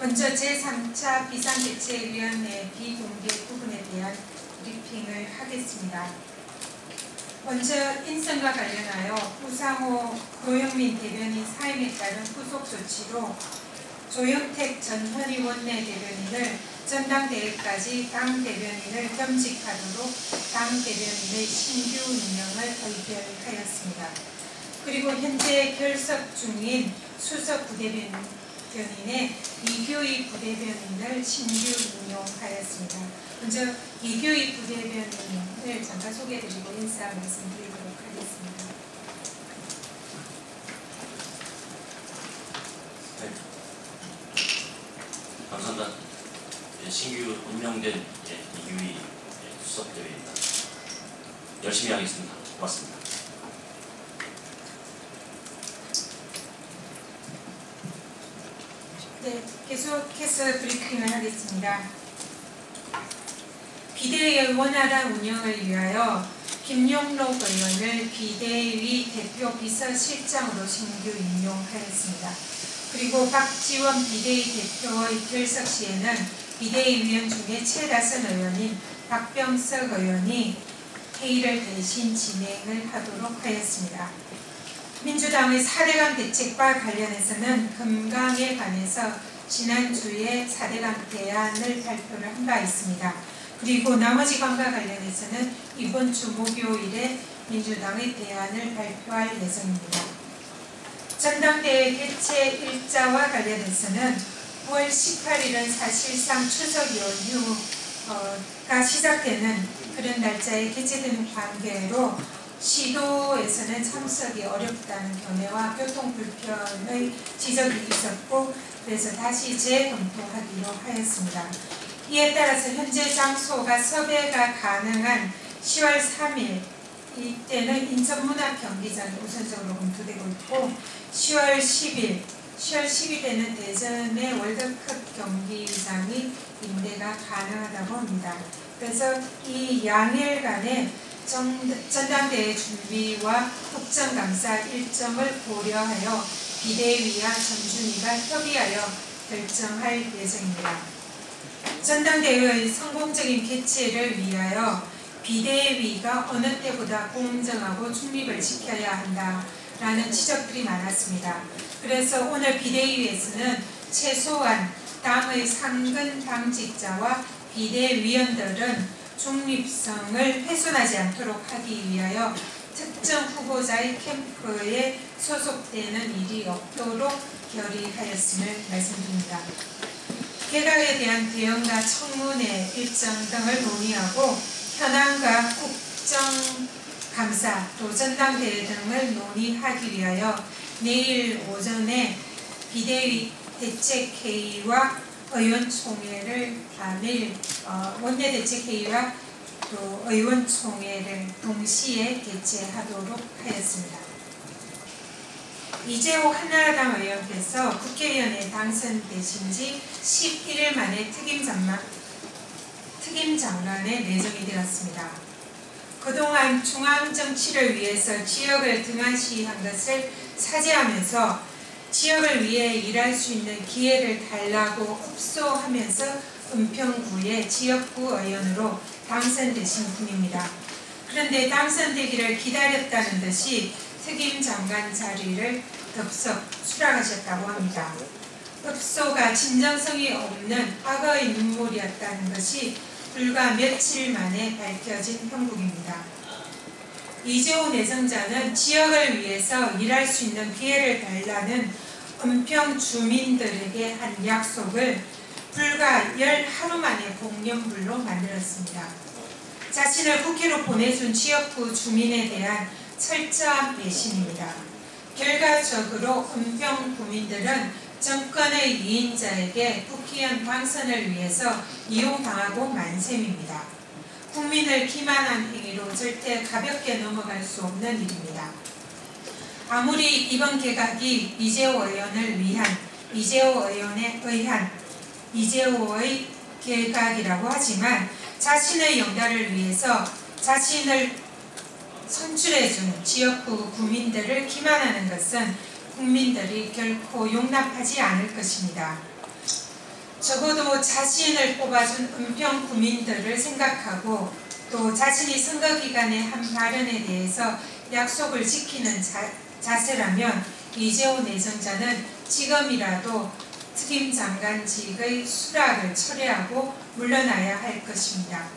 먼저 제3차 비상대책위원회 비공개 부분에 대한 브리핑을 하겠습니다. 먼저 인선과 관련하여 우상호 고영민 대변인 사임에 따른 후속 조치로 조영택 전 현희 원내 대변인을 전당대회까지 당 대변인을 겸직하도록 당 대변인의 신규 임명을 의결하였습니다. 그리고 현재 결석 중인 수석 부대변인 의 이규희 부대변인을 신규 임용하였습니다. 먼저 이규희 부대변인을 잠깐 소개해드리고 인사 말씀드리도록 하겠습니다. 네. 감사합니다. 예, 신규 임명된 예, 이규희 예, 수석대회입니다. 열심히 하겠습니다. 고맙습니다. 네, 계속해서 브리핑을 하겠습니다. 비대위의 원활한 운영을 위하여 김용록 의원을 비대위 대표 비서실장으로 신규 임용하였습니다. 그리고 박지원 비대위 대표의 결석 시에는 비대위 위원 중에 최다선 의원인 박병석 의원이 회의를 대신 진행을 하도록 하였습니다. 민주당의 4대강 대책과 관련해서는 금강에 관해서 지난주에 4대강 대안을 발표를 한 바 있습니다. 그리고 나머지 강과 관련해서는 이번 주 목요일에 민주당의 대안을 발표할 예정입니다. 전당대회 개최 일자와 관련해서는 9월 18일은 사실상 추석 연휴가 시작되는 그런 날짜에 개최되는 관계로 시도에서는 참석이 어렵다는 견해와 교통 불편의 지적이 있었고 그래서 다시 재검토하기로 하였습니다. 이에 따라서 현재 장소가 섭외가 가능한 10월 3일 이때는 인천문화 경기장이 우선적으로 검토되고 있고 10월 10일 10월 10일에는 대전의 월드컵 경기장이 임대가 가능하다고 합니다. 그래서 이 양일간의 전당대회 준비와 국정 감사 일정을 고려하여 비대위와 전준위가 협의하여 결정할 예정입니다. 전당대회의 성공적인 개최를 위하여 비대위가 어느 때보다 공정하고 중립을 지켜야 한다라는 지적들이 많았습니다. 그래서 오늘 비대위에서는 최소한 당의 상근 당직자와 비대위원들은 중립성을 훼손하지 않도록 하기 위하여 특정 후보자의 캠프에 소속되는 일이 없도록 결의하였음을 말씀드립니다. 개각에 대한 대응과 청문회 일정 등을 논의하고 현안과 국정감사 또 전당대회 등을 논의하기 위하여 내일 오전에 비대위 대책회의와 의원총회를 아, 내일 어, 원내대책회의와 또 의원총회를 동시에 개최하도록 하였습니다. 이재호 한나라당 의원께서 국회의원에 당선되신 지 11일 만에 특임 장관, 특임 장관에 내정이 되었습니다. 그동안 중앙 정치를 위해서 지역을 등한시한 것을 사죄하면서 지역을 위해 일할 수 있는 기회를 달라고 흡소하면서 은평구의 지역구 의원으로 당선되신 분입니다. 그런데 당선되기를 기다렸다는 듯이 특임 장관 자리를 덥석 수락하셨다고 합니다. 흡소가 진정성이 없는 악어의 눈물이었다는 것이 불과 며칠 만에 밝혀진 형국입니다. 이재호 내정자는 지역을 위해서 일할 수 있는 기회를 달라는 은평 주민들에게 한 약속을 불과 열 하루 만에 공연불로 만들었습니다. 자신을 국회로 보내준 지역구 주민에 대한 철저한 배신입니다. 결과적으로 은평 구민들은 정권의 이인자에게 국회의원 당선을 위해서 이용당하고 만셈입니다. 국민을 기만한 행위로 절대 가볍게 넘어갈 수 없는 일입니다. 아무리 이번 개각이 이재호 의원을 위한 이재호 의원에 의한 이재호의 개각이라고 하지만 자신의 영달을 위해서 자신을 선출해준 지역구 국민들을 기만하는 것은 국민들이 결코 용납하지 않을 것입니다. 적어도 자신을 뽑아준 은평 구민들을 생각하고 또 자신이 선거 기간에 한 발언에 대해서 약속을 지키는 자, 자세라면 이재호 내정자는 지금이라도 특임 장관직의 수락을 철회하고 물러나야 할 것입니다.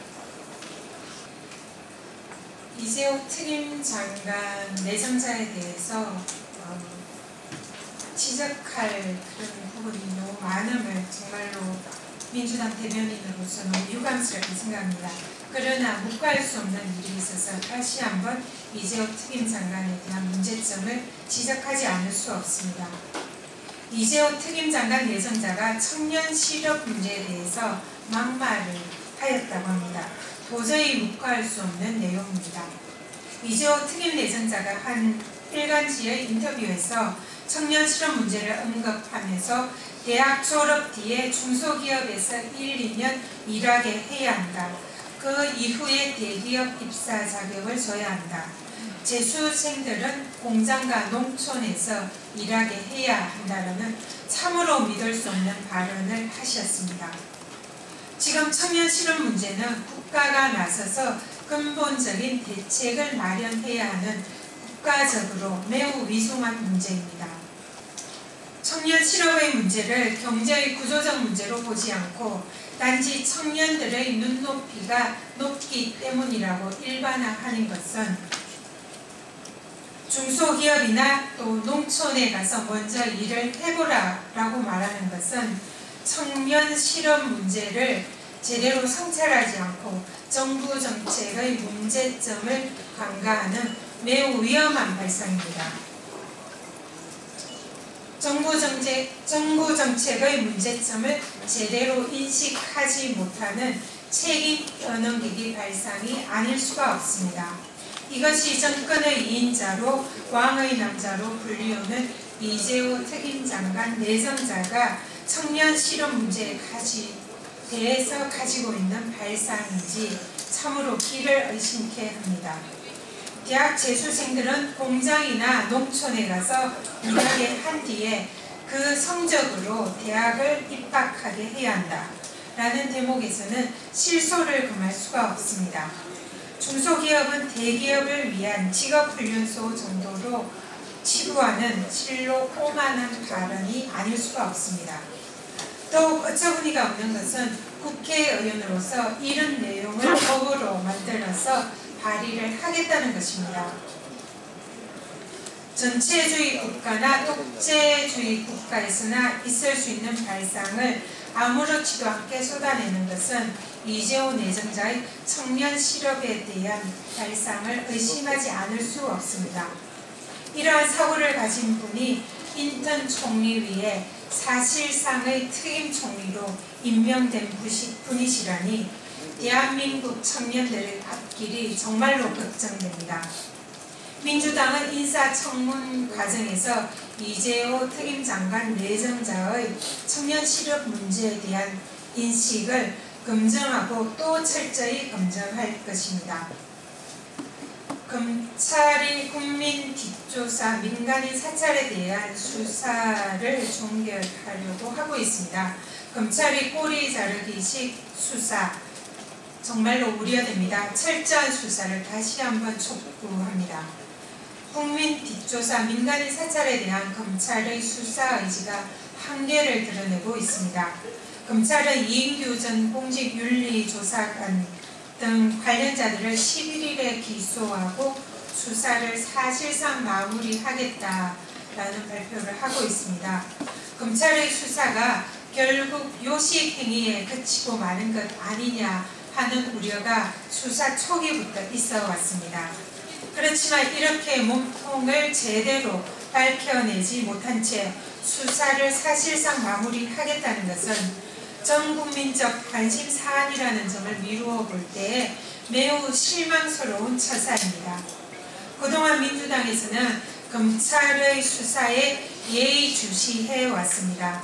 이재호 특임 장관 내정자에 대해서 어, 지적할 그런 부분이 너무 많음을 정말로 민주당 대변인으로서 너무 유감스럽게 생각합니다. 그러나 묵과할 수 없는 일이 있어서 다시 한번 이재호 특임 장관에 대한 문제점을 지적하지 않을 수 없습니다. 이재호 특임 장관 내정자가 청년 실업 문제에 대해서 막말을 하였다고 합니다. 도저히 묵과할 수 없는 내용입니다. 이재호 특임 내정자가 한 일간지의 인터뷰에서 청년 실업 문제를 언급하면서 대학 졸업 뒤에 중소기업에서 1, 2년 일하게 해야 한다. 그 이후에 대기업 입사 자격을 줘야 한다. 재수생들은 공장과 농촌에서 일하게 해야 한다는 참으로 믿을 수 없는 발언을 하셨습니다. 지금 청년 실업 문제는 국가가 나서서 근본적인 대책을 마련해야 하는 국가적으로 매우 위중한 문제입니다. 청년 실업의 문제를 경제의 구조적 문제로 보지 않고 단지 청년들의 눈높이가 높기 때문이라고 일반화하는 것은 중소기업이나 또 농촌에 가서 먼저 일을 해보라 라고 말하는 것은 청년 실업 문제를 제대로 성찰하지 않고 정부 정책의 문제점을 간과하는 매우 위험한 발상입니다. 정부 정책, 정부 정책의 문제점을 제대로 인식하지 못하는 책임 떠넘기기 발상이 아닐 수가 없습니다. 이것이 정권의 2인자로 왕의 남자로 불리우는 이재호 특임 장관 내정자가 청년 실업 문제에 가지, 대해서 가지고 있는 발상인지 참으로 귀를 의심케 합니다. 대학 재수생들은 공장이나 농촌에 가서 일하게 한 뒤에 그 성적으로 대학을 입학하게 해야 한다. 라는 대목에서는 실소를 금할 수가 없습니다. 중소기업은 대기업을 위한 직업훈련소 정도로 치부하는 실로 오만한 발언이 아닐 수가 없습니다. 더욱 어처구니가 없는 것은 국회의원으로서 이런 내용을 법으로 만들어서 발의를 하겠다는 것입니다. 전체주의 국가나 독재주의 국가에서나 있을 수 있는 발상을 아무렇지도 않게 쏟아내는 것은 이재호 내정자의 청년 실업에 대한 발상을 의심하지 않을 수 없습니다. 이러한 사고를 가진 분이 인턴 총리 위에 사실상의 특임 총리로 임명된 분이시라니 대한민국 청년들의 앞길이 정말로 걱정됩니다. 민주당은 인사청문 과정에서 이재호 특임 장관 내정자의 청년 실업 문제에 대한 인식을 검증하고 또 철저히 검증할 것입니다. 검찰이 국민 뒷조사 민간인 사찰에 대한 수사를 종결하려고 하고 있습니다. 검찰이 꼬리 자르기식 수사 정말로 우려됩니다. 철저한 수사를 다시 한번 촉구합니다. 국민 뒷조사 민간인 사찰에 대한 검찰의 수사 의지가 한계를 드러내고 있습니다. 검찰은 이인규 전 공직윤리조사관 등 관련자들을 11일에 기소하고 수사를 사실상 마무리하겠다라는 발표를 하고 있습니다. 검찰의 수사가 결국 요식 행위에 그치고 마는 것 아니냐 하는 우려가 수사 초기부터 있어 왔습니다. 그렇지만 이렇게 몸통을 제대로 밝혀내지 못한 채 수사를 사실상 마무리하겠다는 것은 전 국민적 관심 사안이라는 점을 미루어 볼 때에 매우 실망스러운 처사입니다. 그동안 민주당에서는 검찰의 수사에 예의주시해 왔습니다.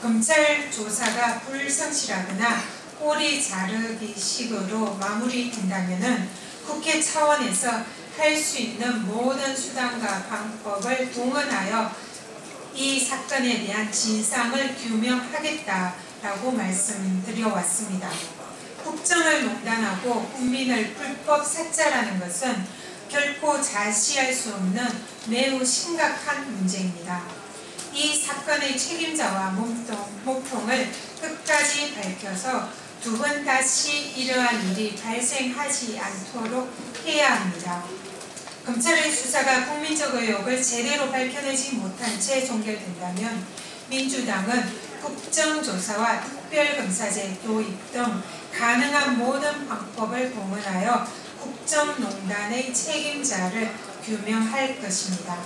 검찰 조사가 불성실하거나 꼬리 자르기 식으로 마무리된다면 국회 차원에서 할 수 있는 모든 수단과 방법을 동원하여 이 사건에 대한 진상을 규명하겠다라고 말씀드려왔습니다. 국정을 농단하고 국민을 불법 사찰하는 것은 결코 자시할 수 없는 매우 심각한 문제입니다. 이 사건의 책임자와 몸통, 모통을 끝까지 밝혀서 두 번 다시 이러한 일이 발생하지 않도록 해야 합니다. 검찰의 수사가 국민적 의혹을 제대로 밝혀내지 못한 채 종결된다면 민주당은 국정조사와 특별검사제 도입 등 가능한 모든 방법을 동원하여 국정농단의 책임자를 규명할 것입니다.